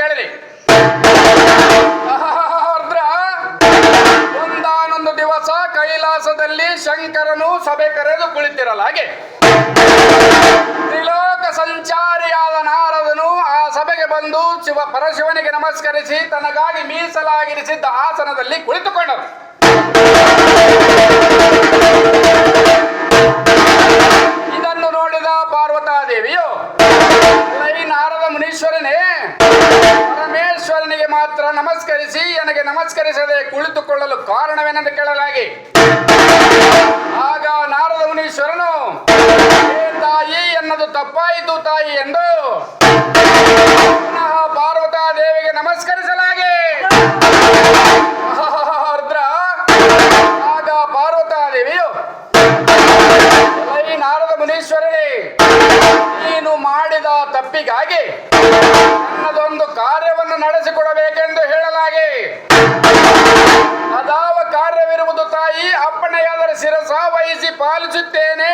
ಕೇಳಿರಿ. ಒಂದಾನೊಂದು ದಿವಸ ಕೈಲಾಸದಲ್ಲಿ ಶಂಕರನು ಸಭೆ ಕರೆದು ಕುಳಿತಿರಲ್ಲ, ಹಾಗೆ? ತ್ರಿಲೋಕ ಸಂಚಾರಿಯಾದ ನಾರದನು ಆ ಸಭೆಗೆ ಬಂದು ಶಿವ ಪರಶಿವನಿಗೆ ನಮಸ್ಕರಿಸಿ ತನಗಾಗಿ ಮೀಸಲಾಗಿರಿಸಿದ್ದ ಆಸನದಲ್ಲಿ ಕುಳಿತುಕೊಂಡರು. ಇದನ್ನು ನೋಡಿದ ಪಾರ್ವತಾದೇವಿಯು ನಾರದ ಮುನೀಶ್ವರನೇ ಮಾತ್ರ ನಮಸ್ಕರಿಸಿ ನನಗೆ ನಮಸ್ಕರಿಸದೆ ಕುಳಿತುಕೊಳ್ಳಲು ಕಾರಣವೇನೆಂದು ಕೇಳಲಾಗಿ. ಆಗ ನಾರದ ಮುನೀಶ್ವರನು ತಾಯಿ, ಎನ್ನದು ತಪ್ಪಾಯಿತು ತಾಯಿ ಎಂದು ಪುನಃ ಪಾರ್ವತಾ ದೇವಿಗೆ ನಮಸ್ಕರಿಸಲಾಗಿ ರುದ್ರ. ಆಗ ಪಾರ್ವತಾ ದೇವಿಯು ನಾರದ ಮುನೀಶ್ವರನೇ, ನೀನು ಮಾಡಿದ ತಪ್ಪಿಗಾಗಿ ವಯಸ್ಸಿ ಪಾಲಿಸುತ್ತೇನೆ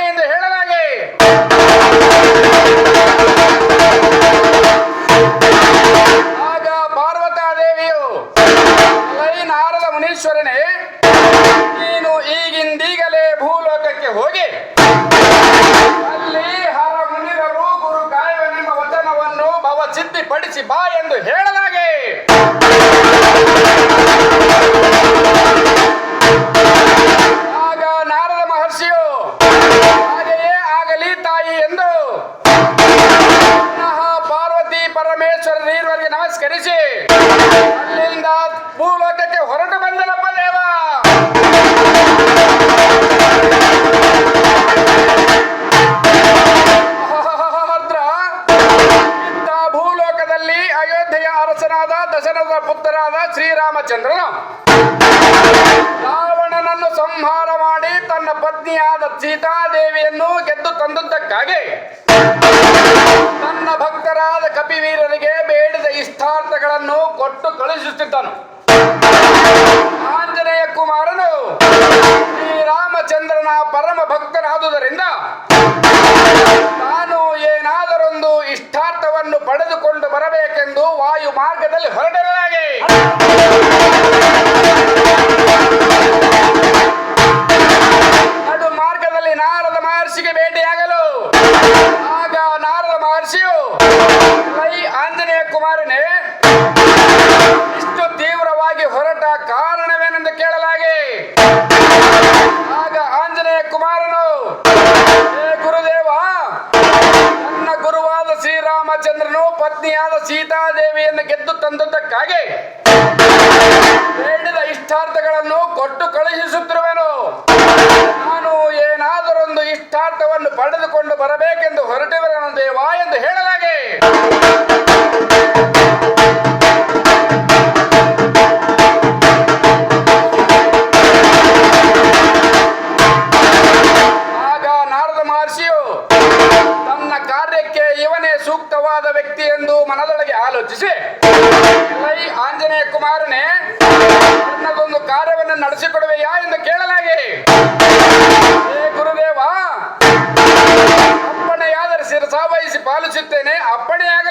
ರಾಮಚಂದ್ರನು ಪತ್ನಿಯಾದ ಸೀತಾದೇವಿಯನ್ನು ಗೆದ್ದು ತಂದದ್ದಕ್ಕಾಗಿ ಬೇಡಿದ ಇಷ್ಟಾರ್ಥಗಳನ್ನು ಕೊಟ್ಟು ಕಳುಹಿಸುತ್ತಿರುವೆನು. ನಾನು ಏನಾದರೊಂದು ಇಷ್ಟಾರ್ಥವನ್ನು ಪಡೆದುಕೊಂಡು ಬರಬೇಕು ನಡೆಸಿಕೊಡುವೆಯಾ ಎಂದು ಕೇಳಲಾಗಿ. ಗುರುದೇವ ಅಪ್ಪಣೆಯಾದರೆ ಶಿರಸಾವಹಿಸಿ ಪಾಲಿಸುತ್ತೇನೆ. ಅಪ್ಪಣೆಯಾಗ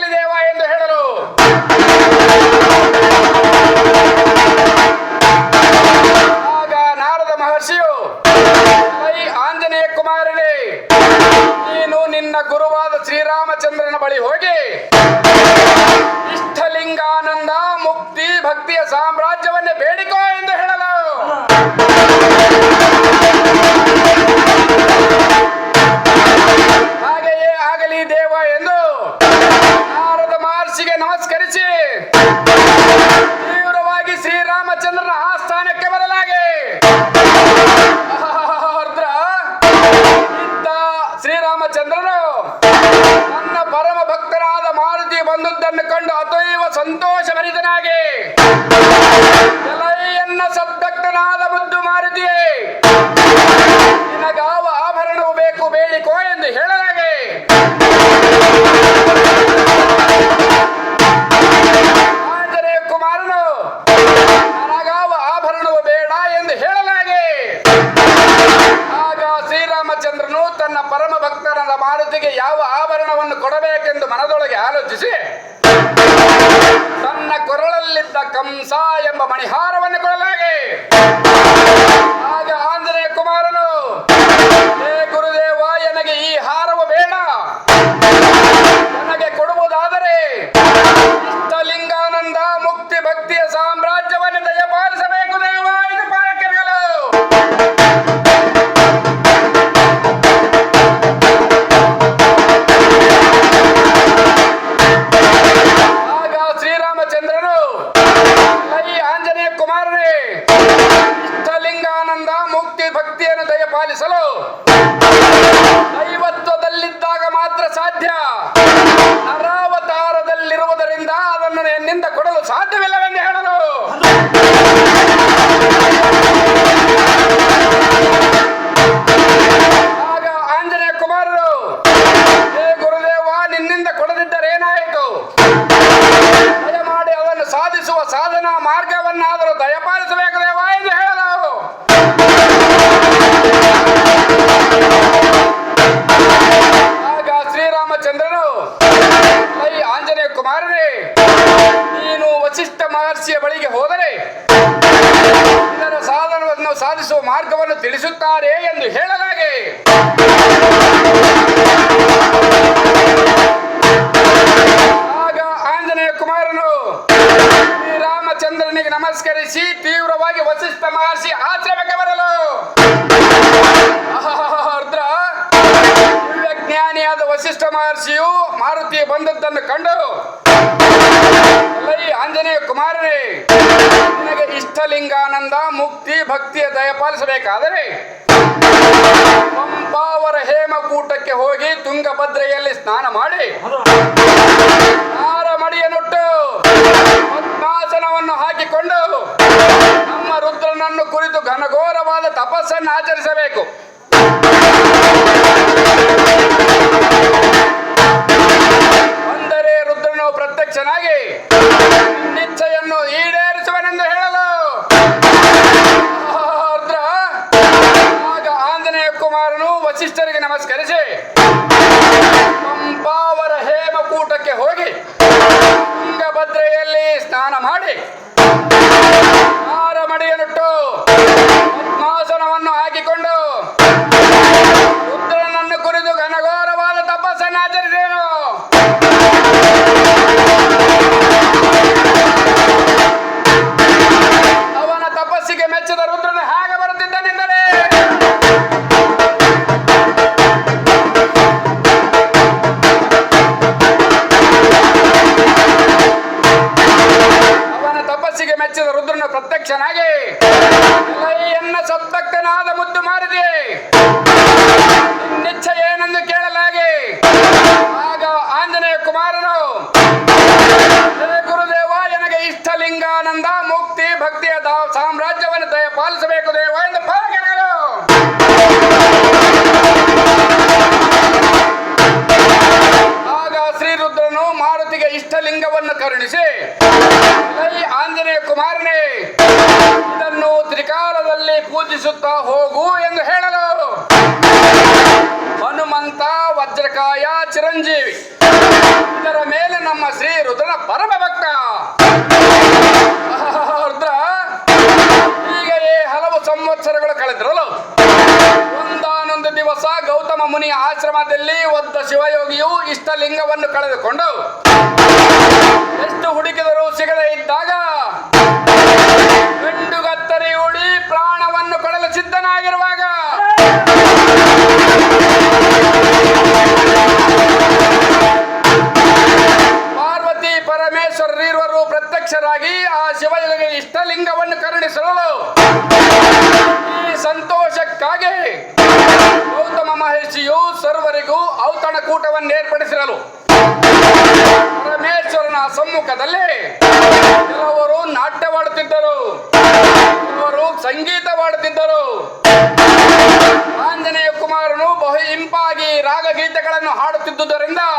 ಮಾತಿಗೆ ಯಾವ ಆಭರಣವನ್ನು ಕೊಡಬೇಕೆಂದು ಮನದೊಳಗೆ ಆಲೋಚಿಸಿ ಮಹರ್ಷಿಯು ಮಾರುತಿ ಬಂದದ್ದನ್ನು ಕಂಡರು. ಆಂಜನೇಯ ಕುಮಾರರೇ, ನಿನಗೆ ಇಷ್ಟಲಿಂಗಾನಂದ, ಮುಕ್ತಿ ಭಕ್ತಿಯ ದಯಪಾಲಿಸಬೇಕಾದರೆ ಪಂಪಾವರ ಹೇಮಕೂಟಕ್ಕೆ ಹೋಗಿ ತುಂಗಭದ್ರೆಯಲ್ಲಿ ಸ್ನಾನ ಮಾಡಿ. ಮಡಿಯನ್ನುಟ್ಟು ಪದ್ಮಾಸನವನ್ನು ಹಾಕಿಕೊಂಡು ನಮ್ಮ ರುದ್ರನನ್ನು ಕುರಿತು ಘನಘೋರವಾದ ತಪಸ್ಸನ್ನು ಆಚರಿಸಬೇಕು. ಚೆನ್ನಾಗಿ. ಇಷ್ಟಲಿಂಗವನ್ನು ಕರುಣಿಸಿ. ಆಂಜನೇಯ ಕುಮಾರನೇ, ಇದನ್ನು ತ್ರಿಕಾಲದಲ್ಲಿ ಪೂಜಿಸುತ್ತಾ ಹೋಗು ಎಂದು ಹೇಳಲು. ಹನುಮಂತ, ವಜ್ರಕಾಯ, ಚಿರಂಜೀವಿ, ಇದರ ಮೇಲೆ ನಮ್ಮ ಶ್ರೀ ರುದ್ರ ಪರಮ ಭಕ್ತ ರುದ್ರ ಈ ಹಲವು ಸಂವತ್ಸರಗಳು ಕಳೆದಿರಲು. ಒಂದಾನೊಂದು ದಿವಸ ಗೌತಮ ಮುನಿ ಆಶ್ರಮದಲ್ಲಿ ಒದ್ದ ಶಿವಯೋಗಿಯು ಇಷ್ಟಲಿಂಗವನ್ನು ಕಳೆದುಕೊಂಡು ಎಷ್ಟು ಹುಡುಕಿದರೂ ಸಿಗದೆ ಇದ್ದಾಗ ಗಂಡುಗತ್ತರಿ ಓಡಿ ಪ್ರಾಣವನ್ನು ಕೊಡಲು ಸಿದ್ಧನಾಗಿರುವ నీకు దొరిందా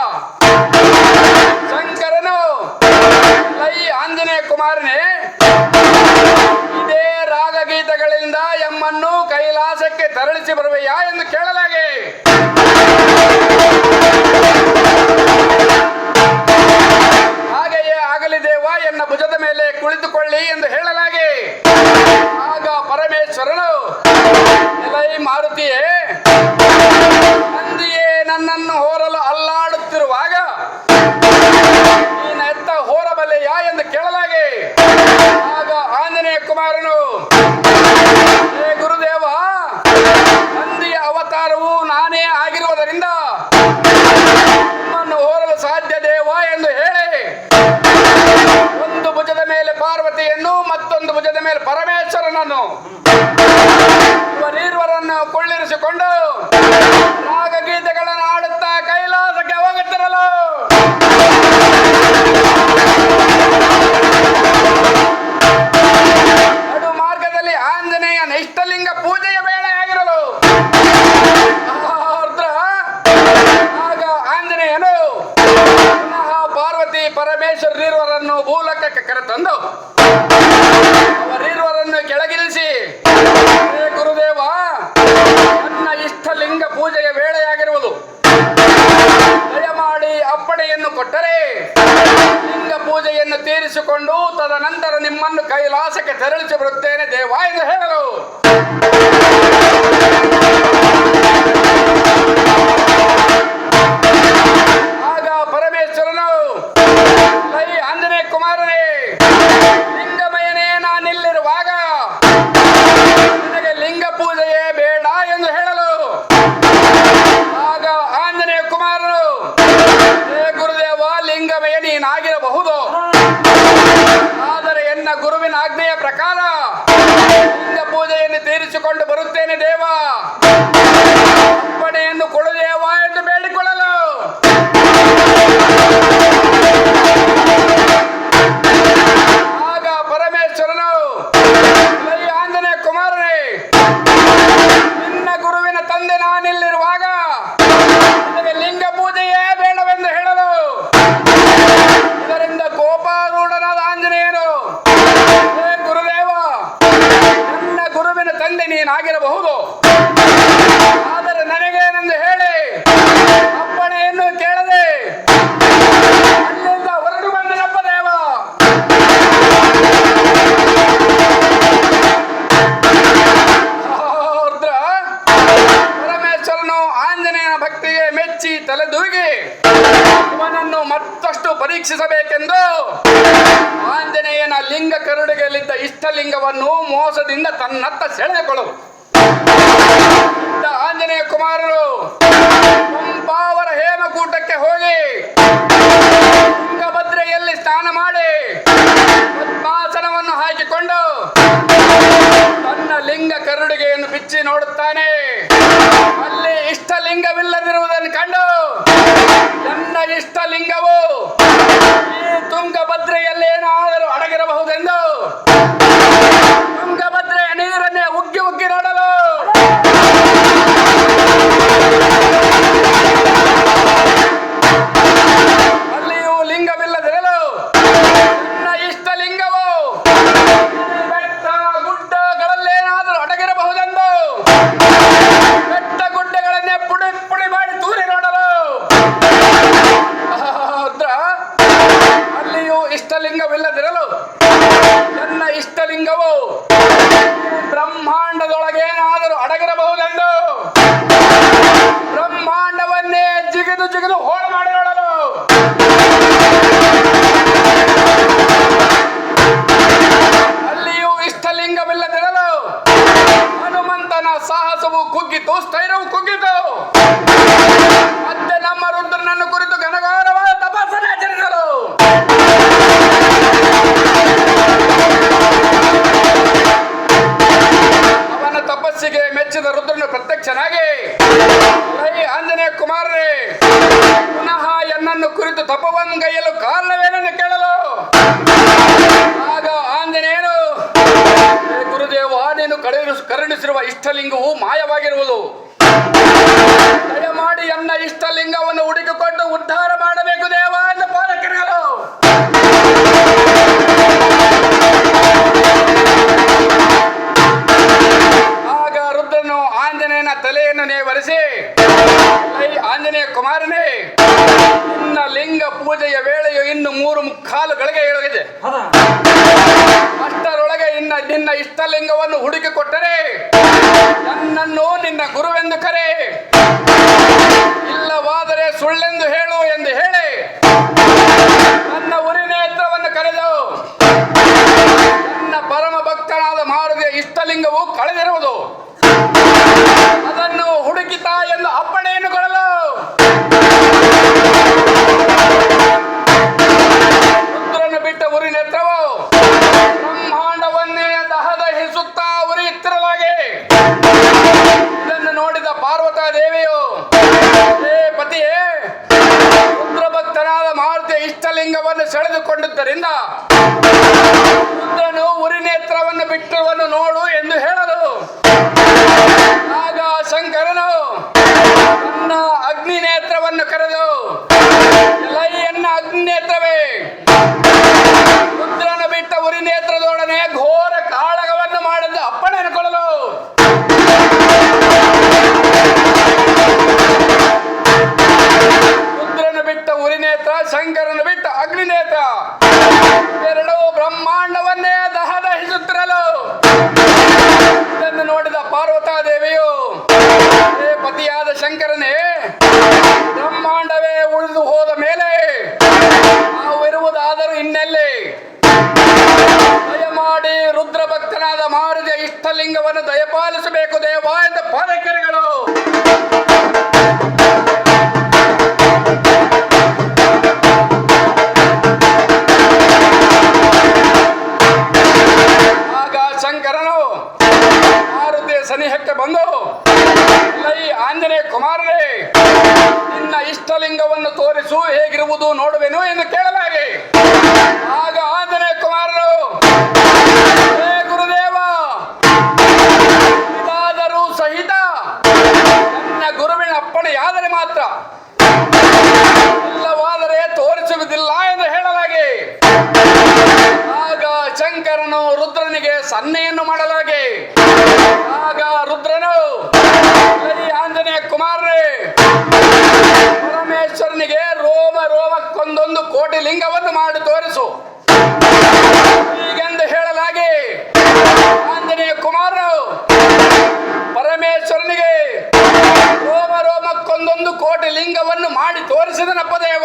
ಪರಮೇಶ್ವರರಿರುವರನ್ನು ಭೂಲೋಕಕ್ಕೆ ಕರೆತಂದು ಲಿಂಗ ಕರುಡಿಗೆಯಲ್ಲಿದ್ದ ಇಷ್ಟಲಿಂಗವನ್ನು ಮೋಸದಿಂದ ತನ್ನತ್ತ ಸೆಳೆದುಕೊಳ್ಳು ಆಂಜನೇಯ ಕುಮಾರರು ಪಾವರ ಹೇಮಕೂಟಕ್ಕೆ ಹೋಗಿ, ತುಂಗಭದ್ರೆಯಲ್ಲಿ ಸ್ನಾನ ಮಾಡಿ, ಪದ್ಮಾಸನವನ್ನು ಹಾಕಿಕೊಂಡು ತನ್ನ ಲಿಂಗ ಕರುಡಿಗೆಯನ್ನು ಬಿಚ್ಚಿ ನೋಡುತ್ತಾನೆ. ನಿರ್ಮಿಸಿರುವ ಇಷ್ಟಲಿಂಗವು ಮಾಯವಾಗಿರುವುದು. ದಯಮಾಡಿ ಎನ್ನ ಇಷ್ಟಲಿಂಗವನ್ನು ಹುಡುಕಿಕೊಂಡು ಉದ್ಧಾರ ಮಾಡಬೇಕು ದೇವ. ಮಾರುತಿಯ ಇಷ್ಟಲಿಂಗವನ್ನು ದಯಪಾಲಿಸಬೇಕು ದೇವ. ರೋಮಕ್ಕೊಂದೊಂದು ಕೋಟಿ ಲಿಂಗವನ್ನು ಮಾಡಿ ತೋರಿಸಿದನಪ್ಪ ದೇವ.